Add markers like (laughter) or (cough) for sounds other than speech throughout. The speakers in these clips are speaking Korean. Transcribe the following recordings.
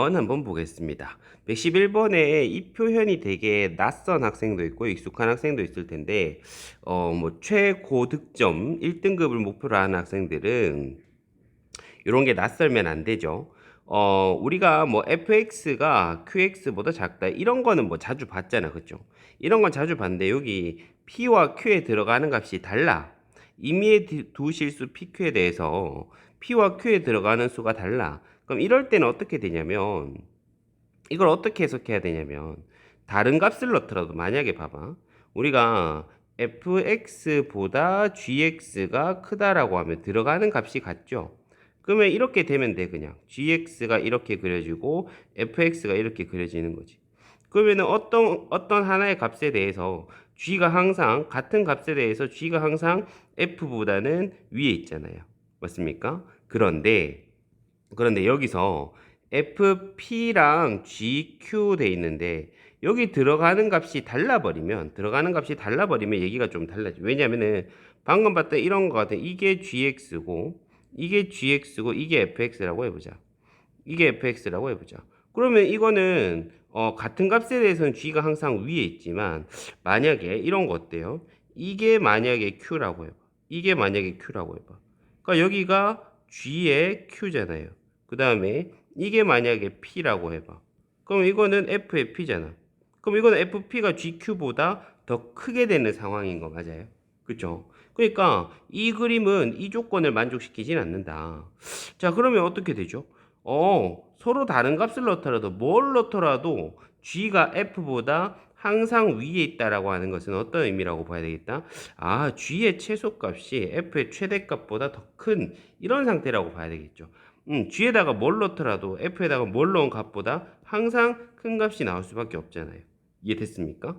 한번 보겠습니다. 111번에 이 표현이 되게 낯선 학생도 있고 익숙한 학생도 있을 텐데 어 뭐 최고 득점 1등급을 목표로 하는 학생들은 이런 게 낯설면 안 되죠. 어 우리가 뭐 fx가 qx보다 작다 이런 거는 뭐 자주 봤잖아. 그죠? 이런 건 자주 봤는데 여기 p와 q에 들어가는 값이 달라. 임의의 두- 두 실수 pq에 대해서 p와 q에 들어가는 수가 달라. 그럼 이럴 때는 어떻게 되냐면 이걸 어떻게 해석해야 되냐면 다른 값을 넣더라도 만약에 봐봐. 우리가 fx보다 gx가 크다라고 하면 들어가는 값이 같죠. 그러면 이렇게 되면 돼 그냥 gx가 이렇게 그려지고 fx가 이렇게 그려지는 거지. 그러면은 어떤 어떤 하나의 값에 대해서 g가 항상 같은 값에 대해서 g가 항상 f보다는 위에 있잖아요. 맞습니까? 그런데 그런데 여기서 fp랑 gq 돼 있는데 여기 들어가는 값이 달라버리면 들어가는 값이 달라버리면 얘기가 좀 달라져. 왜냐면은 방금 봤던 이런 거 같은 이게 gx고 이게 gx고 이게 fx라고 해보자. 이게 fx라고 해보자. 그러면 이거는 어, 같은 값에 대해서는 g가 항상 위에 있지만 만약에 이런 거 어때요? 이게 만약에 q라고 해봐. 이게 만약에 q라고 해봐. 그러니까 여기가 g의 q잖아요. 그 다음에 이게 만약에 p라고 해봐. 그럼 이거는 f의 p잖아. 그럼 이거는 fp가 gq보다 더 크게 되는 상황인 거 맞아요? 그쵸? 그러니까 이 그림은 이 조건을 만족시키진 않는다. 자, 그러면 어떻게 되죠? 어, 서로 다른 값을 넣더라도 뭘 넣더라도 g가 f보다 항상 위에 있다라고 하는 것은 어떤 의미라고 봐야 되겠다? 아, g의 최소값이 f의 최대값보다 더 큰 이런 상태라고 봐야 되겠죠. 음, g에다가 뭘 넣더라도 f에다가 뭘 넣은 값보다 항상 큰 값이 나올 수밖에 없잖아요. 이해됐습니까?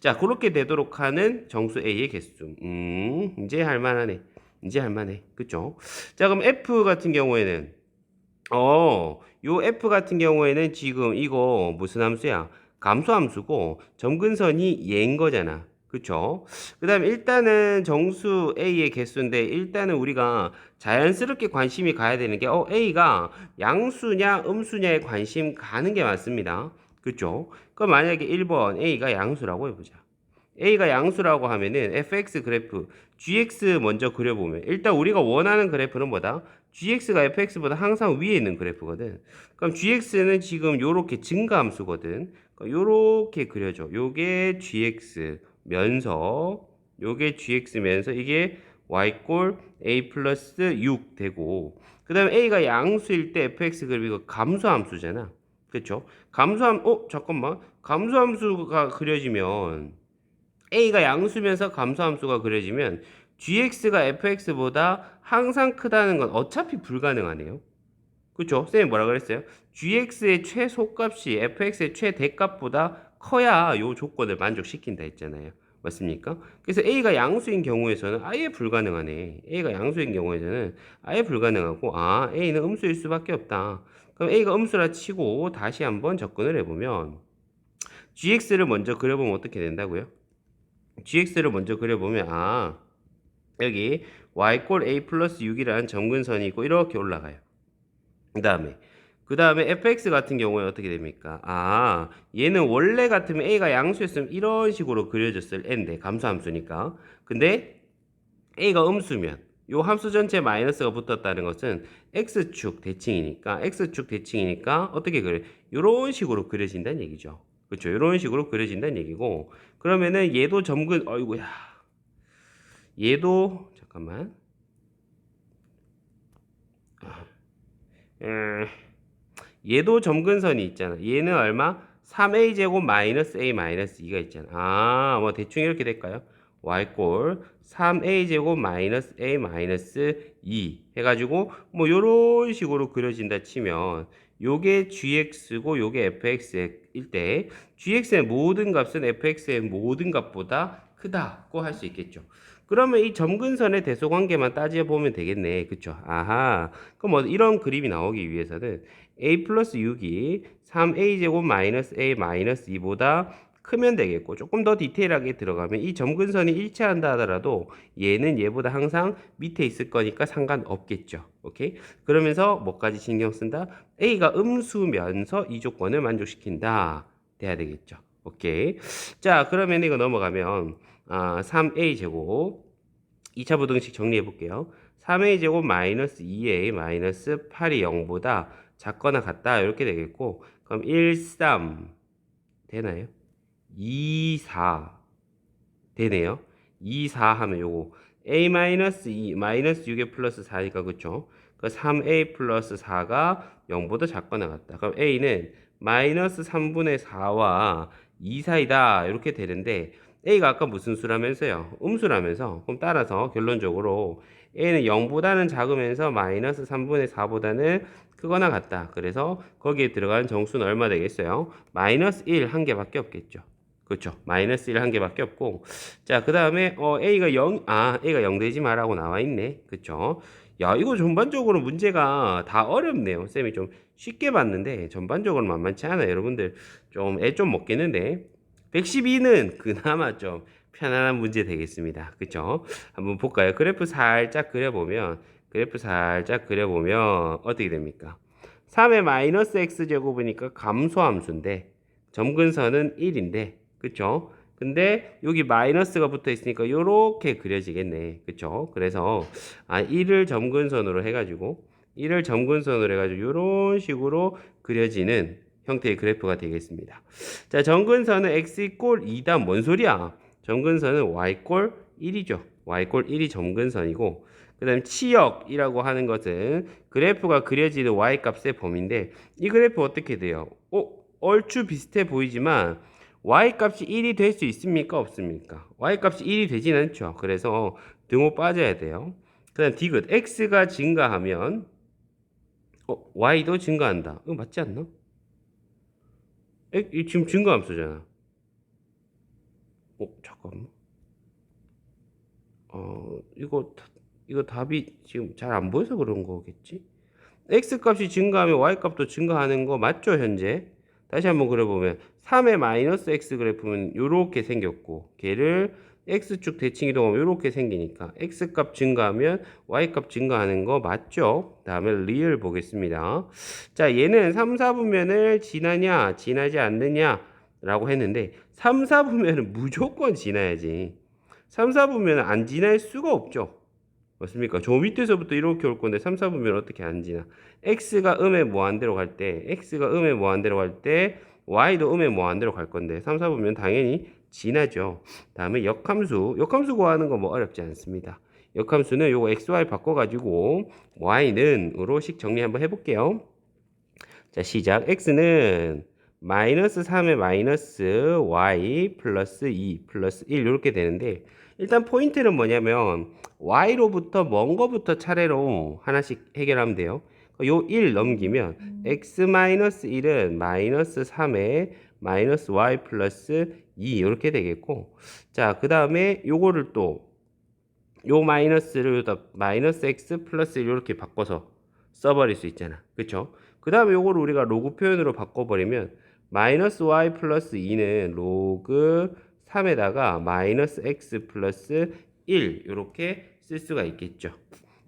자, 그렇게 되도록 하는 정수 A의 개수. 음, 이제 할만하네. 이제 할만해. 그쵸? 자, 그럼 F 같은 경우에는, 어, 요 F 같은 경우에는 지금 이거 무슨 함수야? 감소함수고, 점근선이 얘인 거잖아. 그쵸? 그 다음에 일단은 정수 A의 개수인데, 일단은 우리가 자연스럽게 관심이 가야 되는 게, 어, A가 양수냐, 음수냐에 관심 가는 게 맞습니다. 그쵸? 그럼 만약에 1번 A가 양수라고 해보자. A가 양수라고 하면은 fx 그래프 gx 먼저 그려보면 일단 우리가 원하는 그래프는 뭐다? gx가 fx보다 항상 위에 있는 그래프거든. 그럼 gx는 지금 요렇게 증가함수거든. 그러니까 요렇게 그려줘. 요게 gx 면서 요게 gx면서 이게 y꼴 a 플러스 6 되고 그 다음에 a가 양수일 때 fx 그래프 감소함수잖아. 그렇죠? 감소함 어 잠깐만 감소함수가 그려지면 a가 양수면서 감소함수가 그려지면 gx가 fx보다 항상 크다는 건 어차피 불가능하네요. 그렇죠? 쌤이 뭐라 그랬어요? gx의 최소값이 fx의 최대값보다 커야 요 조건을 만족시킨다 했잖아요. 맞습니까? 그래서 a가 양수인 경우에서는 아예 불가능하네. a가 양수인 경우에서는 아예 불가능하고 아 a는 음수일 수밖에 없다. 그럼 a가 음수라 치고 다시 한번 접근을 해보면 gx를 먼저 그려보면 어떻게 된다고요? gx를 먼저 그려보면 아 여기 y꼴 a 플러스 6이라는 점근선이 있고 이렇게 올라가요. 그 다음에 그 다음에 fx 같은 경우에 어떻게 됩니까? 아 얘는 원래 같으면 a가 양수였으면 이런 식으로 그려졌을 n데 감소함수니까 근데 a가 음수면 요 함수 전체 마이너스가 붙었다는 것은 x축 대칭이니까 x축 대칭이니까 어떻게 그래? 요런 식으로 그려진다는 얘기죠. 그렇죠? 요런 식으로 그려진다는 얘기고 그러면은 얘도 점근 어이구야 얘도 잠깐만 아, 음, 얘도 점근선이 있잖아. 얘는 얼마? 3a 제곱 마이너스 a 마이너스 2가 있잖아. 아, 뭐 대충 이렇게 될까요? y꼴 3a 제곱 마이너스 a 마이너스 2 해가지고 뭐 요런 식으로 그려진다 치면 요게 gx고 요게 fx일 때 gx의 모든 값은 fx의 모든 값보다 크다고 할 수 있겠죠. 그러면 이 점근선의 대소관계만 따져보면 되겠네. 그쵸? 아하. 그럼 뭐 이런 그림이 나오기 위해서는 a 플러스 6이 3a 제곱 마이너스 a 마이너스 2보다 크면 되겠고 조금 더 디테일하게 들어가면 이 점근선이 일치한다 하더라도 얘는 얘보다 항상 밑에 있을 거니까 상관없겠죠. 오케이? 그러면서 뭐까지 신경 쓴다? A가 음수면서 이 조건을 만족시킨다. 돼야 되겠죠. 오케이. 자, 그러면 이거 넘어가면 아, 3A 제곱 2차 부등식 정리해 볼게요. 3A 제곱 마이너스 2A 마이너스 8이 0보다 작거나 같다. 이렇게 되겠고 그럼 1, 3 되나요? 2, 4 되네요. 2, 4 하면 요거 A 마이너스 2 마이너스 6에 플러스 4니까 그쵸? 그 3A 플러스 4가 0보다 작거나 같다. 그럼 A는 마이너스 3분의 4와 2 사이다. 이렇게 되는데 A가 아까 무슨 수라면서요? 음수라면서. 그럼 따라서 결론적으로 A는 0보다는 작으면서 마이너스 3분의 4보다는 크거나 같다. 그래서 거기에 들어가는 정수는 얼마 되겠어요? 마이너스 1 한 개밖에 없겠죠. 그렇죠. 마이너스 1 한 개밖에 없고. 자, 그 다음에 어, A가 0, 아, A가 0 되지 마라고 나와 있네. 그렇죠. 야, 이거 전반적으로 문제가 다 어렵네요. 쌤이 좀 쉽게 봤는데 전반적으로 만만치 않아요. 여러분들 좀 애 좀 먹겠는데. 112는 그나마 좀 편안한 문제 되겠습니다. 그쵸? 한번 볼까요? 그래프 살짝 그려보면, 그래프 살짝 그려보면, 어떻게 됩니까? 3의 마이너스 x 제곱이니까 감소함수인데, 점근선은 1인데, 그쵸? 근데 여기 마이너스가 붙어 있으니까 요렇게 그려지겠네. 그쵸? 그래서, 아, 1을 점근선으로 해가지고, 1을 점근선으로 해가지고, 요런 식으로 그려지는 형태의 그래프가 되겠습니다. 자, 정근선은 x 이꼴 2다. 뭔 소리야? 정근선은 y꼴 1이죠. y꼴 1이 정근선이고 그 다음 치역이라고 하는 것은 그래프가 그려지는 y값의 범위인데 이 그래프 어떻게 돼요? 어, 얼추 비슷해 보이지만 y값이 1이 될 수 있습니까? 없습니까? y값이 1이 되진 않죠. 그래서 등호 빠져야 돼요. 그 다음 디귿 x가 증가하면 어, y도 증가한다. 이거 맞지 않나? 에, 이 지금 증가함수잖아. 어, 잠깐만. 어, 이거 다- 이거 답이 지금 잘 안 보여서 그런 거겠지? x 값이 증가하면 y 값도 증가하는 거 맞죠, 현재? 다시 한번 그려보면 3의 마이너스 x 그래프는 요렇게 생겼고 걔를 x축 대칭 이동하면 요렇게 생기니까 x 값 증가하면 y 값 증가하는 거 맞죠? 다음에 리을 보겠습니다. 자, 얘는 3, 4분면을 지나냐, 지나지 않느냐 라고 했는데 3, 4분면은 (laughs) 무조건 지나야지. 3, 4분면은 안 지날 수가 없죠. 맞습니까? 저 밑에서부터 이렇게 올 건데 3, 4분면 어떻게 안 지나? x가 음의 무한대로 갈 때, x가 음의 무한대로 갈 때, y도 음의 무한대로 갈 건데 3, 4분면 당연히 지나죠. 다음에 역함수, 역함수 구하는 거 뭐 어렵지 않습니다. 역함수는 요거 xy 바꿔가지고 y는 으로식 정리 한번 해볼게요. 자 시작 x는 마이너스 3의 마이너스 y 플러스 2 플러스 1 이렇게 되는데 일단 포인트는 뭐냐면 y로부터 먼 거부터 차례로 하나씩 해결하면 돼요. 요 1 넘기면 x 마이너스 1은 마이너스 3의 마이너스 y 플러스 2 이렇게 되겠고 자 그 다음에 요거를 또 요 마이너스를 마이너스 x 플러스 1 이렇게 바꿔서 써버릴 수 있잖아. 그쵸? 그 다음에 요거를 우리가 로그 표현으로 바꿔버리면 마이너스 y 플러스 2는 로그 3에다가 마이너스 x 플러스 1 이렇게 쓸 수가 있겠죠.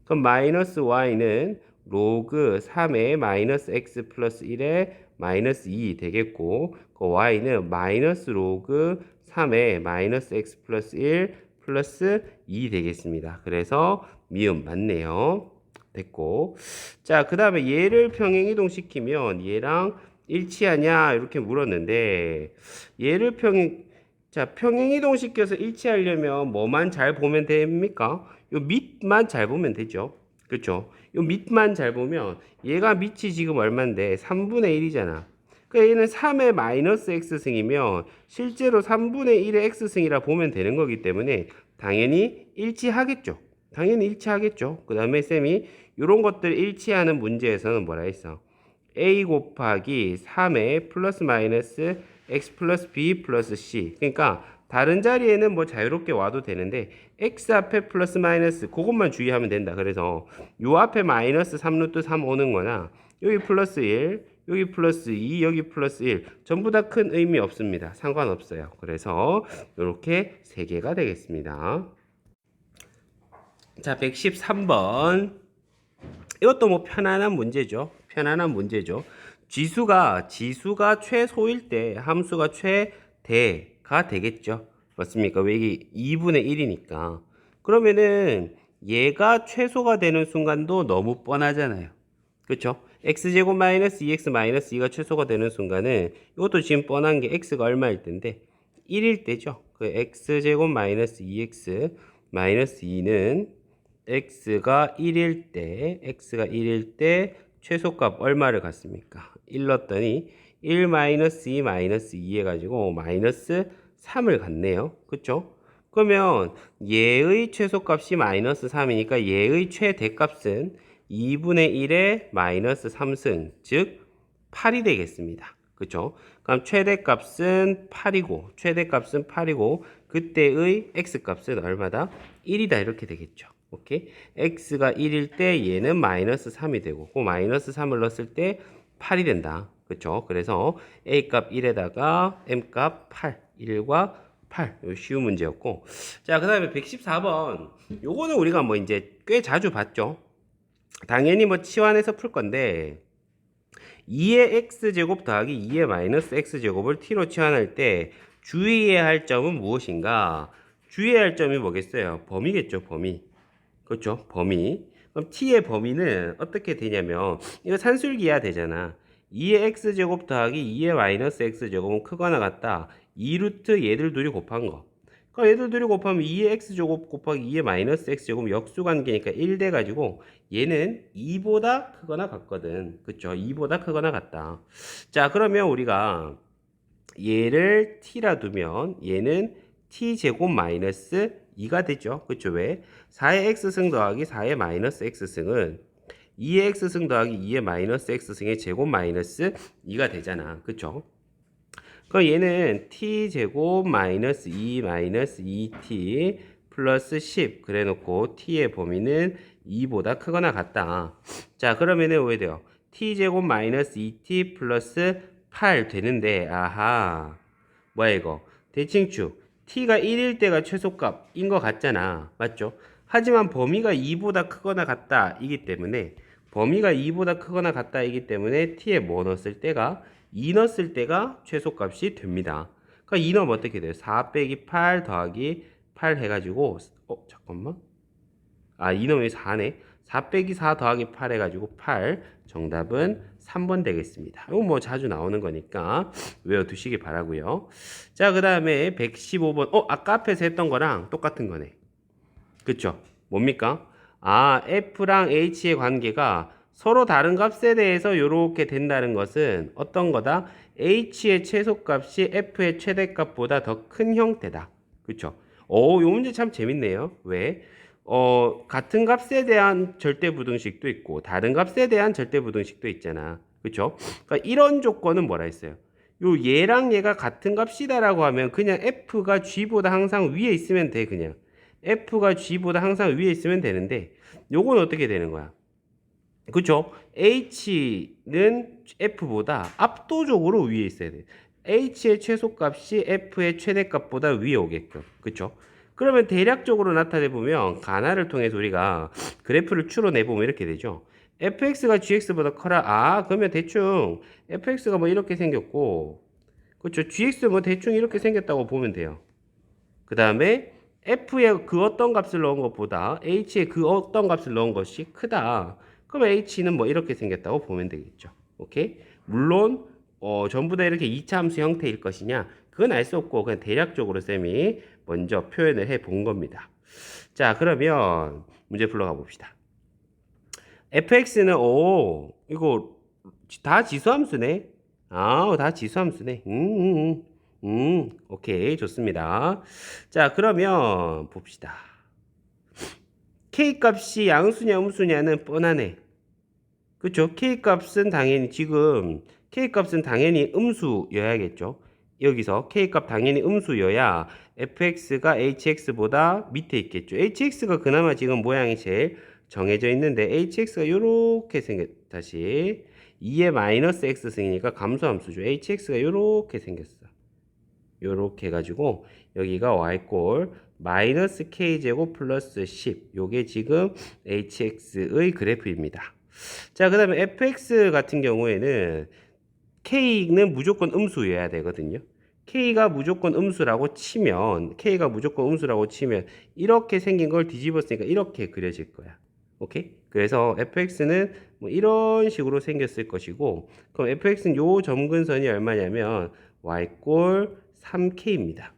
그럼 마이너스 y는 로그 3의 마이너스 x 플러스 1에 마이너스 2 되겠고 그 y는 마이너스 로그 3의 마이너스 x 플러스 1 플러스 2 되겠습니다. 그래서 미음 맞네요. 됐고 자그 다음에 얘를 평행 이동시키면 얘랑 일치하냐 이렇게 물었는데 얘를 평행 자 평행 이동 시켜서 일치하려면 뭐만 잘 보면 됩니까? 요 밑만 잘 보면 되죠. 그렇죠? 요 밑만 잘 보면 얘가 밑이 지금 얼마인데 3분의 1이잖아. 그러니까 얘는 3의 마이너스 x승이면 실제로 3분의 1의 x승이라 보면 되는 거기 때문에 당연히 일치하겠죠. 당연히 일치하겠죠. 그 다음에 쌤이 이런 것들 일치하는 문제에서는 뭐라 했어? a 곱하기 3의 플러스 마이너스 x 플러스 b 플러스 c 그러니까 다른 자리에는 뭐 자유롭게 와도 되는데 x 앞에 플러스 마이너스 그것만 주의하면 된다 그래서 요 앞에 마이너스 3루트 3 오는 거나 여기 플러스 1 여기 플러스 2, 여기 플러스 1. 전부 다 큰 의미 없습니다. 상관없어요. 그래서 이렇게 세 개가 되겠습니다. 자, 113번. 이것도 뭐 편안한 문제죠. 편안한 문제죠. 지수가 지수가 최소일 때 함수가 최대가 되겠죠. 맞습니까? 왜 이게 2분의 1이니까. 그러면은 얘가 최소가 되는 순간도 너무 뻔하잖아요. 그렇죠? x제곱 마이너스 2x 마이너스 2가 최소가 되는 순간은 이것도 지금 뻔한 게 x가 얼마일 텐데 1일 때죠. 그 x제곱 마이너스 2x 마이너스 2는 x가 1일 때 x가 1일 때 최소값 얼마를 갖습니까? 1 넣었더니 1 마이너스 2 마이너스 2 해가지고 마이너스 3을 갖네요. 그쵸? 그러면 얘의 최소값이 마이너스 3이니까 얘의 최대값은 2분의 1의 마이너스 3승, 즉 8이 되겠습니다. 그쵸? 그럼 최대값은 8이고, 최대값은 8이고, 그때의 x값은 얼마다? 1이다. 이렇게 되겠죠. 오케이? x가 1일 때 얘는 마이너스 3이 되고, 그 마이너스 3을 넣었을 때 8이 된다. 그쵸? 그래서 a값 1에다가 m값 8, 1과 8. 요 쉬운 문제였고. 자, 그 다음에 114번. 요거는 우리가 뭐 이제 꽤 자주 봤죠. 당연히 뭐 치환해서 풀 건데 2의 x제곱 더하기 2의 마이너스 x제곱을 t로 치환할 때 주의해야 할 점은 무엇인가? 주의해야 할 점이 뭐겠어요? 범위겠죠, 범위. 그렇죠, 범위. 그럼 t의 범위는 어떻게 되냐면 이거 산술기야 되잖아. 2의 x제곱 더하기 2의 마이너스 x제곱은 크거나 같다. 2루트 얘들 둘이 곱한 거. 그럼 얘들 둘이 곱하면 2의 x제곱 곱하기 2의 마이너스 x제곱 역수관계니까 1 돼가지고 얘는 2보다 크거나 같거든. 그쵸? 2보다 크거나 같다. 자, 그러면 우리가 얘를 t라 두면 얘는 t제곱 마이너스 2가 되죠. 그쵸? 왜? 4의 x승 더하기 4의 마이너스 x승은 2의 x승 더하기 2의 마이너스 x승의 제곱 마이너스 2가 되잖아. 그쵸? 그럼 얘는 t 제곱 마이너스 2 마이너스 2t 플러스 10 그래 놓고 t의 범위는 2보다 크거나 같다. 자 그러면은 왜 돼요? t 제곱 마이너스 2t 플러스 8 되는데 아하 뭐야 이거 대칭축 t가 1일 때가 최소값인 것 같잖아 맞죠? 하지만 범위가 2보다 크거나 같다 이기 때문에 범위가 2보다 크거나 같다 이기 때문에 t에 뭐 넣었을 때가 2 넣었을 때가 최소값이 됩니다. 그러니까 2 넣으면 어떻게 돼요? 4 빼기 8 더하기 8 해가지고 어 잠깐만 아 2 넣으면 4네 4 빼기 4 더하기 8 해가지고 8 정답은 3번 되겠습니다. 이거 뭐 자주 나오는 거니까 외워두시기 바라고요. 자 그 다음에 115번 어 아까 앞에서 했던 거랑 똑같은 거네. 그쵸? 뭡니까? 아 F랑 H의 관계가 서로 다른 값에 대해서 이렇게 된다는 것은 어떤 거다? h의 최소값이 f의 최대값보다 더 큰 형태다. 그렇죠? 오, 요 문제 참 재밌네요. 왜? 어, 같은 값에 대한 절대 부등식도 있고 다른 값에 대한 절대 부등식도 있잖아. 그렇죠? 그러니까 이런 조건은 뭐라 했어요? 요 얘랑 얘가 같은 값이다라고 하면 그냥 f가 g보다 항상 위에 있으면 돼 그냥. f가 g보다 항상 위에 있으면 되는데 요건 어떻게 되는 거야? 그쵸? H는 F보다 압도적으로 위에 있어야 돼. H의 최소값이 F의 최대값보다 위에 오게끔. 그쵸? 그러면 대략적으로 나타내 보면 가나를 통해서 우리가 그래프를 추론해 보면 이렇게 되죠. fx가 gx보다 커라. 아, 그러면 대충 fx가 뭐 이렇게 생겼고, 그렇죠? gx 뭐 대충 이렇게 생겼다고 보면 돼요. 그 다음에 f의 그 어떤 값을 넣은 것보다 h의 그 어떤 값을 넣은 것이 크다. 그럼 h는 뭐 이렇게 생겼다고 보면 되겠죠. 오케이? 물론 어, 전부 다 이렇게 2차 함수 형태일 것이냐? 그건 알 수 없고 그냥 대략적으로 쌤이 먼저 표현을 해 본 겁니다. 자, 그러면 문제 풀러 가 봅시다. fx는 오, 이거 다 지수함수네. 아, 다 지수함수네. 음, 음, 음, 음, 오케이, 좋습니다. 자, 그러면 봅시다. k 값이 양수냐 음수냐는 뻔하네. 그쵸? k 값은 당연히 지금 k 값은 당연히 음수여야겠죠. 여기서 k 값 당연히 음수여야 fx가 hx보다 밑에 있겠죠. hx가 그나마 지금 모양이 제일 정해져 있는데 hx가 이렇게 생겼 다시 2의 마이너스 x승이니까 감소함수죠. hx가 요렇게 생겼어. 요렇게 해가지고 여기가 y꼴 마이너스 k제곱 플러스 10 요게 지금 hx의 그래프입니다. 자, 그 다음에 fx 같은 경우에는 k는 무조건 음수여야 되거든요. K가 무조건 음수라고 치면 k가 무조건 음수라고 치면 이렇게 생긴 걸 뒤집었으니까 이렇게 그려질 거야. 오케이? 그래서 fx는 뭐 이런 식으로 생겼을 것이고 그럼 fx는 요 점근선이 얼마냐면 y꼴 3k입니다.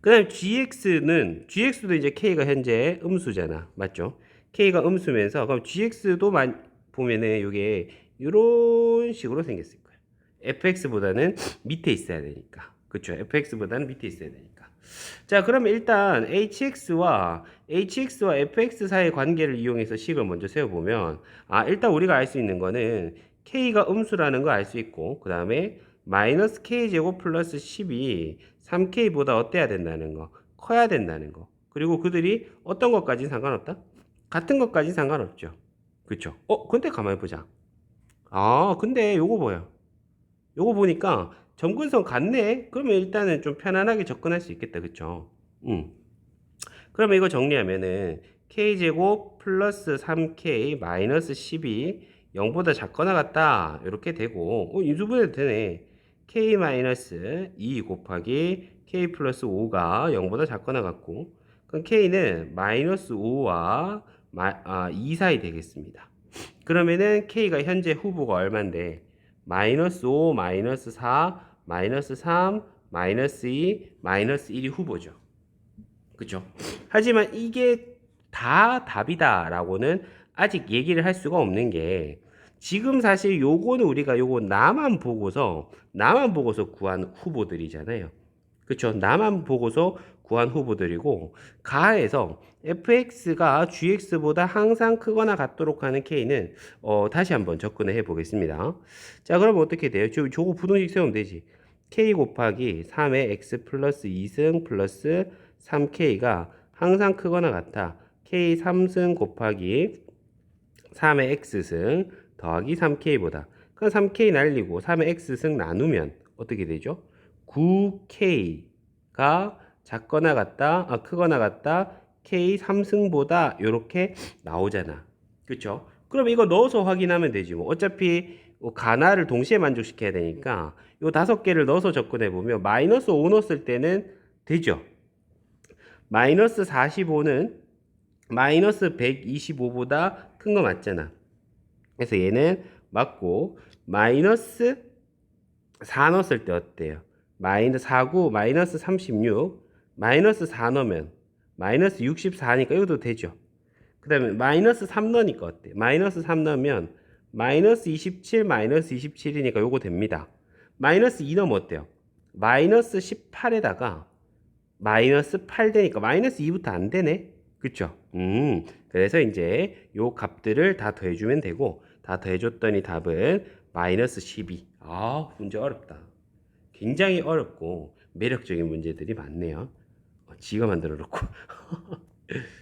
그 다음에 gx는 gx도 이제 k가 현재 음수잖아. 맞죠? k가 음수면서 그럼 gx도 만 보면은 이게 이런 식으로 생겼을 거예요. Fx보다는 밑에 있어야 되니까. 그렇죠? fx보다는 밑에 있어야 되니까. 자, 그러면 일단 hx와 hx와 fx 사이의 관계를 이용해서 식을 먼저 세워 보면 아, 일단 우리가 알 수 있는 거는 k가 음수라는 거 알 수 있고 그다음에 마이너스 k제곱 플러스 10이 3k보다 어때야 된다는 거 커야 된다는 거 그리고 그들이 어떤 것까지는 상관없다 같은 것까지는 상관없죠 그쵸 어 근데 가만히 보자 아 근데 요거 뭐야 요거 보니까 점근선 같네. 그러면 일단은 좀 편안하게 접근할 수 있겠다. 그쵸? 음. 그러면 이거 정리하면은 k제곱 플러스 3k 마이너스 10이 0보다 작거나 같다. 이렇게 되고. 어, 인수분해도 되네. k 마이너스 2 곱하기 k 플러스 5가 0보다 작거나 같고. 그럼 k는 마이너스 5와 마, 아, 2 사이 되겠습니다. 그러면은 k가 현재 후보가 얼만데 마이너스 5 마이너스 4 마이너스 3 마이너스 2 마이너스 1이 후보죠 그죠 하지만 이게 다 답이다라고는 아직 얘기를 할 수가 없는 게 지금 사실 요거는 우리가 요거 나만 보고서 나만 보고서 구한 후보들이잖아요. 그렇죠? 나만 보고서 구한 후보들이고 가에서 fx가 gx보다 항상 크거나 같도록 하는 k는 어, 다시 한번 접근을 해 보겠습니다. 자, 그럼 어떻게 돼요? 저, 저거 부동식 세우면 되지. k 곱하기 3의 x 플러스 2승 플러스 3k가 항상 크거나 같아. k 3승 곱하기 3의 x승 더하기 3k보다 그럼 3k 날리고 3의 x승 나누면 어떻게 되죠? 9k가 작거나 같다, 아, 크거나 같다, k 3승보다 이렇게 나오잖아. 그렇죠? 그럼 이거 넣어서 확인하면 되지 뭐. 어차피 뭐 가나를 동시에 만족시켜야 되니까 요 다섯 개를 넣어서 접근해 보면 마이너스 5 넣었을 때는 되죠. 마이너스 45는 마이너스 125보다 큰 거 맞잖아. 그래서 얘는 맞고 마이너스 4 넣었을 때 어때요? 마이너스 49 마이너스 36 마이너스 4 넣으면 마이너스 64니까 이것도 되죠. 그 다음에 마이너스 3 넣으니까 어때? 마이너스 3 넣으면 마이너스 27 마이너스 27이니까 요거 됩니다. 마이너스 2 넣으면 어때요? 마이너스 18에다가 마이너스 8 되니까 마이너스 2부터 안 되네. 그쵸? 음, 그래서 이제 요 값들을 다 더해주면 되고 다 더해줬더니 답은 마이너스 12. 아, 문제 어렵다. 굉장히 어렵고 매력적인 문제들이 많네요. 어, 지가 만들어 놓고. (laughs)